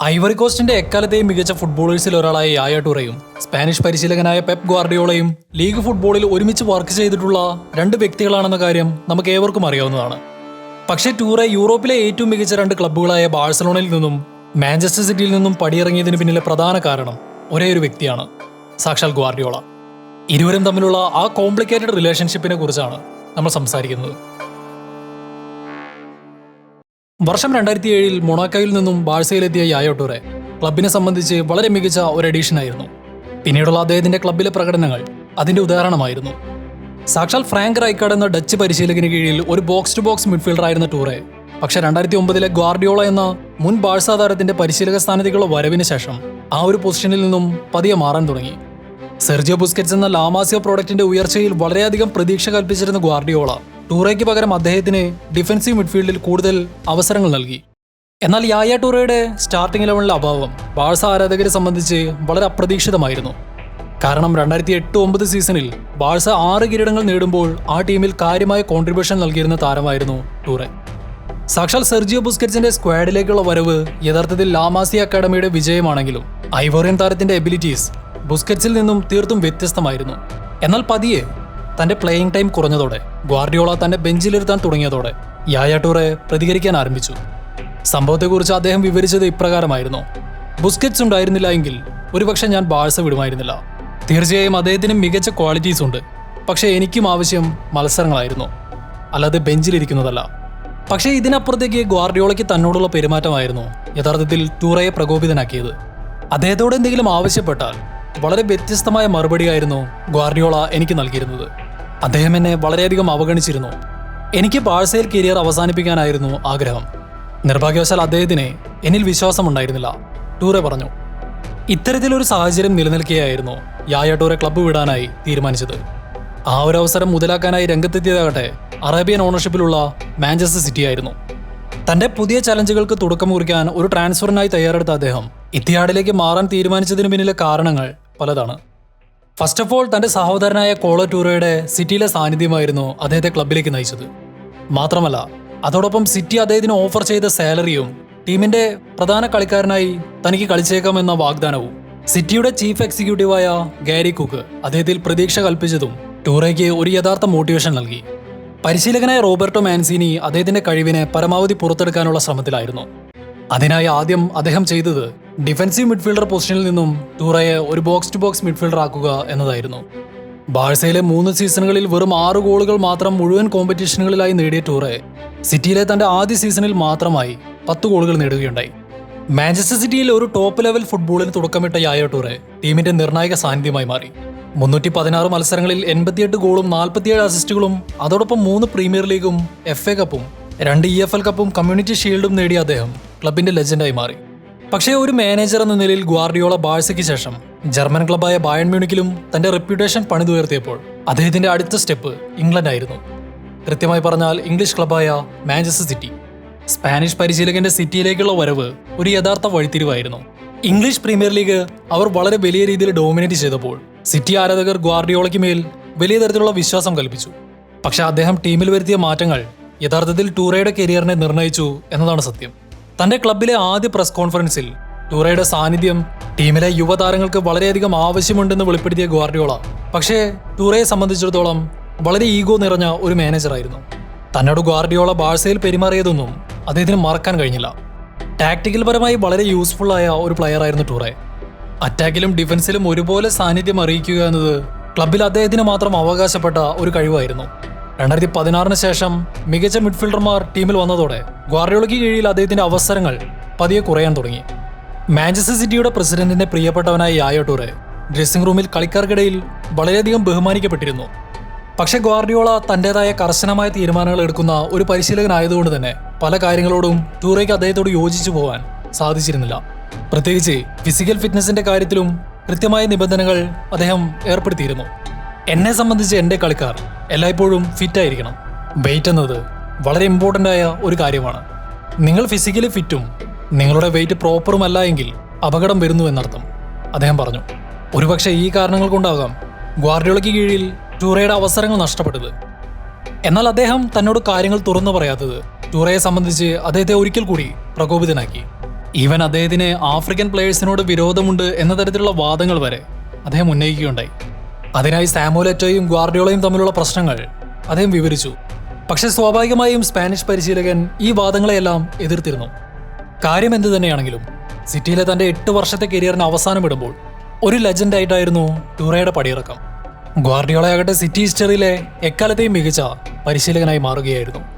Ivory കോസ്റ്റിന്റെ എക്കാലത്തെയും മികച്ച ഫുട്ബോളേഴ്സിൽ ഒരാളായ യായ ടൂറയും സ്പാനിഷ് പരിശീലകനായ പെപ് ഗാർഡിയോളയും ലീഗ് ഫുട്ബോളിൽ ഒരുമിച്ച് വർക്ക് ചെയ്തിട്ടുള്ള രണ്ട് വ്യക്തികളാണെന്ന കാര്യം നമുക്ക് ഏവർക്കും അറിയാവുന്നതാണ്. പക്ഷേ ടൂറെ യൂറോപ്പിലെ ഏറ്റവും മികച്ച രണ്ട് ക്ലബ്ബുകളായ ബാഴ്സലോണയിൽ നിന്നും മാഞ്ചസ്റ്റർ സിറ്റിയിൽ നിന്നും പടിയിറങ്ങിയതിന് പിന്നിലെ പ്രധാന കാരണം ഒരേ ഒരു വ്യക്തിയാണ് സാക്ഷാൽ ഗാർഡിയോള ഇരുവരും തമ്മിലുള്ള ആ കോംപ്ലിക്കേറ്റഡ് റിലേഷൻഷിപ്പിനെ കുറിച്ചാണ് നമ്മൾ സംസാരിക്കുന്നത്. വർഷം രണ്ടായിരത്തി ഏഴിൽ മൊണാക്കോയിൽ നിന്നും ബാഴ്സയിലെത്തിയ യായോ ക്ലബിനെ സംബന്ധിച്ച് വളരെ മികച്ച ഒരു എഡീഷൻ ആയിരുന്നു. പിന്നീടുള്ള അദ്ദേഹത്തിന്റെ ക്ലബിലെ പ്രകടനങ്ങൾ അതിന്റെ ഉദാഹരണമായിരുന്നു. സാക്ഷാൽ ഫ്രാങ്ക് റൈക്കാർഡ് എന്ന ഡച്ച് പരിശീലകന് കീഴിൽ ഒരു ബോക്സ് ടു ബോക്സ് മിഡ്ഫീൽഡർ ആയിരുന്ന ടൂറെ. പക്ഷേ രണ്ടായിരത്തി ഒമ്പതിലെ ഗ്വാർഡിയോള എന്ന മുൻ ബാഴ്സ താരത്തിന്റെ പരിശീലക സ്ഥാനത്തേക്കുള്ള വരവിന് ശേഷം ആ ഒരു പൊസിഷനിൽ നിന്നും പതിയെ മാറാൻ തുടങ്ങി. സെർജിയോ ബുസ്കറ്റ്സ് എന്ന ലാമാസിയോ പ്രോഡക്റ്റിന്റെ ഉയർച്ചയിൽ വളരെയധികം പ്രതീക്ഷ കൽപ്പിച്ചിരുന്ന ഗ്വാർഡിയോള ടൂറയ്ക്ക് പകരം അദ്ദേഹത്തിന് ഡിഫൻസീവ് മിഡ്ഫീൽഡിൽ കൂടുതൽ അവസരങ്ങൾ നൽകി. എന്നാൽ യായ ടൂറയുടെ സ്റ്റാർട്ടിംഗ് ഇലവനിലെ അഭാവം ബാഴ്സ ആരാധകരെ സംബന്ധിച്ച് വളരെ അപ്രതീക്ഷിതമായിരുന്നു. കാരണം രണ്ടായിരത്തി എട്ട് ഒമ്പത് സീസണിൽ ബാഴ്സ ആറ് കിരീടങ്ങൾ നേടുമ്പോൾ ആ ടീമിൽ കാര്യമായ കോൺട്രിബ്യൂഷൻ നൽകിയിരുന്ന താരമായിരുന്നു ടൂറെ. സാക്ഷാൽ സെർജിയോ ബുസ്കറ്റ്സിന്റെ സ്ക്വാഡിലേക്കുള്ള വരവ് യഥാർത്ഥത്തിൽ ലാമാസി അക്കാഡമിയുടെ വിജയമാണെങ്കിലും ഐവോറിയൻ താരത്തിന്റെ എബിലിറ്റീസ് ബുസ്കറ്റ്സിൽ നിന്നും തീർത്തും വ്യത്യസ്തമായിരുന്നു. എന്നാൽ പതിയെ തന്റെ പ്ലേയിങ് ടൈം കുറഞ്ഞതോടെ ഗ്വാർഡിയോള തന്റെ ബെഞ്ചിലിരുത്താൻ തുടങ്ങിയതോടെ യായ ടൂറെ പ്രതികരിക്കാൻ ആരംഭിച്ചു. സംഭവത്തെക്കുറിച്ച് അദ്ദേഹം വിവരിച്ചത് ഇപ്രകാരമായിരുന്നു. ബുസ്കറ്റ്സ് ഉണ്ടായിരുന്നില്ല എങ്കിൽ ഒരുപക്ഷെ ഞാൻ ബാഴ്സ വിടുമായിരുന്നില്ല. തീർച്ചയായും അദ്ദേഹത്തിന് മികച്ച ക്വാളിറ്റീസ് ഉണ്ട്. പക്ഷേ എനിക്കും ആവശ്യം മത്സരങ്ങളായിരുന്നു. അല്ലാതെ ബെഞ്ചിലിരിക്കുന്നതല്ല. പക്ഷേ ഇതിനപ്പുറത്തേക്ക് ഗ്വാർഡിയോളയ്ക്ക് തന്നോടുള്ള പെരുമാറ്റമായിരുന്നു യഥാർത്ഥത്തിൽ ടൂറയെ പ്രകോപിതനാക്കിയത്. അദ്ദേഹത്തോട് എന്തെങ്കിലും ആവശ്യപ്പെട്ടാൽ വളരെ വ്യത്യസ്തമായ മറുപടിയായിരുന്നു ഗ്വാർഡിയോള എനിക്ക് നൽകിയിരുന്നത്. അദ്ദേഹം എന്നെ വളരെയധികം അവഗണിച്ചിരുന്നു. എനിക്ക് പാഴ്സയിൽ കരിയർ അവസാനിപ്പിക്കാനായിരുന്നു ആഗ്രഹം. നിർഭാഗ്യവശാൽ അദ്ദേഹത്തിന് എന്നിൽ വിശ്വാസമുണ്ടായിരുന്നില്ല. ടൂറെ പറഞ്ഞു. ഇത്തരത്തിലൊരു സാഹചര്യം നിലനിൽക്കുകയായിരുന്നു യായ ടൂറെ ക്ലബ്ബ് വിടാനായി തീരുമാനിച്ചത്. ആ ഒരു അവസരം മുതലാക്കാനായി രംഗത്തെത്തിയതാകട്ടെ അറേബ്യൻ ഓണർഷിപ്പിലുള്ള മാഞ്ചസ്റ്റർ സിറ്റി ആയിരുന്നു. തന്റെ പുതിയ ചലഞ്ചുകൾക്ക് തുടക്കം കുറിക്കാൻ ഒരു ട്രാൻസ്ഫറിനായി തയ്യാറെടുത്ത അദ്ദേഹം ഇത്തിയാടിലേക്ക് മാറാൻ തീരുമാനിച്ചതിന് പിന്നിലെ കാരണങ്ങൾ പലതാണ്. ഫസ്റ്റ് ഓഫ് ഓൾ തന്റെ സഹോദരനായ കോള ടൂറയുടെ സിറ്റിയിലെ സാന്നിധ്യമായിരുന്നു അദ്ദേഹത്തെ ക്ലബിലേക്ക് നയിച്ചത്. മാത്രമല്ല അതോടൊപ്പം സിറ്റി അദ്ദേഹത്തിന് ഓഫർ ചെയ്ത സാലറിയും ടീമിന്റെ പ്രധാന കളിക്കാരനായി തനിക്ക് കളിച്ചേക്കാമെന്ന വാഗ്ദാനവും സിറ്റിയുടെ ചീഫ് എക്സിക്യൂട്ടീവായ ഗാരി കുക്ക് അദ്ദേഹത്തിൽ പ്രതീക്ഷ കൽപ്പിച്ചതും ടൂറയ്ക്ക് ഒരു യഥാർത്ഥ മോട്ടിവേഷൻ നൽകി. പരിശീലകനായ റോബർട്ടോ മാൻസിനി അദ്ദേഹത്തിന്റെ കഴിവിനെ പരമാവധി പുറത്തെടുക്കാനുള്ള ശ്രമത്തിലായിരുന്നു. അതിനായി ആദ്യം അദ്ദേഹം ചെയ്തത് ഡിഫൻസീവ് മിഡ്ഫീൽഡർ പൊസിഷനിൽ നിന്നും ടൂറയെ ഒരു ബോക്സ് ടു ബോക്സ് മിഡ്ഫീൽഡർ ആക്കുക എന്നതായിരുന്നു. ബാഴ്സയിലെ മൂന്ന് സീസണുകളിൽ വെറും ആറ് ഗോളുകൾ മാത്രം മുഴുവൻ കോമ്പറ്റീഷനുകളിലായി നേടിയ ടൂറെ സിറ്റിയിലെ തന്റെ ആദ്യ സീസണിൽ മാത്രമായി പത്ത് ഗോളുകൾ നേടുകയുണ്ടായി. മാഞ്ചസ്റ്റർ സിറ്റിയിൽ ഒരു ടോപ്പ് ലെവൽ ഫുട്ബോളിന് തുടക്കമിട്ട യായ ടൂറെ ടീമിന്റെ നിർണായക സാന്നിധ്യമായി മാറി. മുന്നൂറ്റി പതിനാറ് മത്സരങ്ങളിൽ എൺപത്തിയെട്ട് ഗോളും നാൽപ്പത്തിയേഴ് അസിസ്റ്റുകളും അതോടൊപ്പം മൂന്ന് പ്രീമിയർ ലീഗും എഫ് എ കപ്പും രണ്ട് ഇ എഫ് എൽ കപ്പും കമ്മ്യൂണിറ്റി ഷീൽഡും നേടിയ അദ്ദേഹം ക്ലബിന്റെ ലെജൻഡായി മാറി. പക്ഷേ ഒരു മാനേജർ എന്ന നിലയിൽ ഗ്വാർഡിയോള ബാഴ്സയ്ക്ക് ശേഷം ജർമ്മൻ ക്ലബായ ബായൺ മ്യൂണിക്കിലും തന്റെ റെപ്യൂട്ടേഷൻ പണിതുയർത്തിയപ്പോൾ അദ്ദേഹത്തിന്റെ അടുത്ത സ്റ്റെപ്പ് ഇംഗ്ലണ്ട് ആയിരുന്നു കൃത്യമായി പറഞ്ഞാൽ ഇംഗ്ലീഷ് ക്ലബായ മാഞ്ചസ്റ്റർ സിറ്റി സ്പാനിഷ് പരിശീലകന്റെ സിറ്റിയിലേക്കുള്ള വരവ് ഒരു യഥാർത്ഥ വഴിത്തിരിവായിരുന്നു. ഇംഗ്ലീഷ് പ്രീമിയർ ലീഗ് അവർ വളരെ വലിയ രീതിയിൽ ഡോമിനേറ്റ് ചെയ്തപ്പോൾ സിറ്റി ആരാധകർ ഗ്വാർഡിയോളയ്ക്ക് മേൽ വലിയ തരത്തിലുള്ള വിശ്വാസം കൽപ്പിച്ചു. പക്ഷെ അദ്ദേഹം ടീമിൽ വരുത്തിയ മാറ്റങ്ങൾ യഥാർത്ഥത്തിൽ ടൂറയുടെ കരിയറിനെ നിർണയിച്ചു എന്നതാണ് സത്യം. തന്റെ ക്ലബിലെ ആദ്യ പ്രസ് കോൺഫറൻസിൽ ടൂറയുടെ സാന്നിധ്യം ടീമിലെ യുവതാരങ്ങൾക്ക് വളരെയധികം ആവശ്യമുണ്ടെന്ന് വെളിപ്പെടുത്തിയ ഗ്വാർഡിയോള. പക്ഷേ ടൂറയെ സംബന്ധിച്ചിടത്തോളം വളരെ ഈഗോ നിറഞ്ഞ ഒരു മാനേജറായിരുന്നു തന്നോട് ഗ്വാർഡിയോള ബാഴ്സയിൽ പെരുമാറിയതൊന്നും അദ്ദേഹത്തിന് മറക്കാൻ കഴിഞ്ഞില്ല. ടാക്ടിക്കൽ പരമായി വളരെ യൂസ്ഫുൾ ആയ ഒരു പ്ലെയർ ആയിരുന്നു ടൂറെ അറ്റാക്കിലും ഡിഫൻസിലും ഒരുപോലെ സാന്നിധ്യം അറിയിക്കുക എന്നത് ക്ലബിൽ അദ്ദേഹത്തിന് മാത്രം അവകാശപ്പെട്ട ഒരു കഴിവായിരുന്നു. രണ്ടായിരത്തി പതിനാറിന് ശേഷം മികച്ച മിഡ്ഫീൽഡർമാർ ടീമിൽ വന്നതോടെ ഗ്വാർഡിയോളയ്ക്ക് കീഴിൽ അദ്ദേഹത്തിന്റെ അവസരങ്ങൾ പതിയെ കുറയാൻ തുടങ്ങി. മാഞ്ചസ്റ്റർ സിറ്റിയുടെ പ്രസിഡന്റിന്റെ പ്രിയപ്പെട്ടവനായ യായോ ഡ്രസ്സിംഗ് റൂമിൽ കളിക്കാർക്കിടയിൽ വളരെയധികം ബഹുമാനിക്കപ്പെട്ടിരുന്നു. പക്ഷേ ഗ്വാർഡിയോള തന്റേതായ കർശനമായ തീരുമാനങ്ങൾ എടുക്കുന്ന ഒരു പരിശീലകനായതുകൊണ്ട് തന്നെ പല കാര്യങ്ങളോടും ടൂറയ്ക്ക് അദ്ദേഹത്തോട് യോജിച്ചു പോകാൻ സാധിച്ചിരുന്നില്ല. പ്രത്യേകിച്ച് ഫിസിക്കൽ ഫിറ്റ്നസിന്റെ കാര്യത്തിലും കൃത്യമായ നിബന്ധനകൾ അദ്ദേഹം ഏർപ്പെടുത്തിയിരുന്നു. എന്നെ സംബന്ധിച്ച് എന്റെ കളിക്കാർ എല്ലായ്പ്പോഴും ഫിറ്റായിരിക്കണം. വെയിറ്റ് എന്നത് വളരെ ഇമ്പോർട്ടന്റ് ആയ ഒരു കാര്യമാണ്. നിങ്ങൾ ഫിസിക്കലി ഫിറ്റും നിങ്ങളുടെ വെയിറ്റ് പ്രോപ്പറും അല്ല എങ്കിൽ അപകടം വരുന്നു എന്നർത്ഥം. അദ്ദേഹം പറഞ്ഞു. ഒരുപക്ഷെ ഈ കാരണങ്ങൾ കൊണ്ടാകാം ഗ്വാർഡിയോളയ്ക്ക് കീഴിൽ ടൂറയുടെ അവസരങ്ങൾ നഷ്ടപ്പെട്ടത്. എന്നാൽ അദ്ദേഹം തന്നോട് കാര്യങ്ങൾ തുറന്നു പറയാത്തത് ടൂറയെ സംബന്ധിച്ച് അദ്ദേഹത്തെ ഒരിക്കൽ കൂടി പ്രകോപിതനാക്കി. ഈവൻ അദ്ദേഹത്തിന് ആഫ്രിക്കൻ പ്ലേയേഴ്സിനോട് വിരോധമുണ്ട് എന്ന തരത്തിലുള്ള വാദങ്ങൾ വരെ അദ്ദേഹം ഉന്നയിക്കുകയുണ്ടായി. അതിനായി സാമോലറ്റോയും ഗ്വാർഡിയോളയും തമ്മിലുള്ള പ്രശ്നങ്ങൾ അദ്ദേഹം വിവരിച്ചു. പക്ഷേ സ്വാഭാവികമായും സ്പാനിഷ് പരിശീലകൻ ഈ വാദങ്ങളെയെല്ലാം എതിർത്തിരുന്നു. കാര്യം എന്തു തന്നെയാണെങ്കിലും സിറ്റിയിലെ തന്റെ എട്ട് വർഷത്തെ കരിയറിന് അവസാനം ഇടുമ്പോൾ ഒരു ലെജൻഡായിട്ടായിരുന്നു ടൂറയുടെ പടിയിറക്കം. ഗ്വാർഡിയോളയാകട്ടെ സിറ്റി ഹിസ്റ്ററിയിലെ എക്കാലത്തെയും മികച്ച പരിശീലകനായി മാറുകയായിരുന്നു.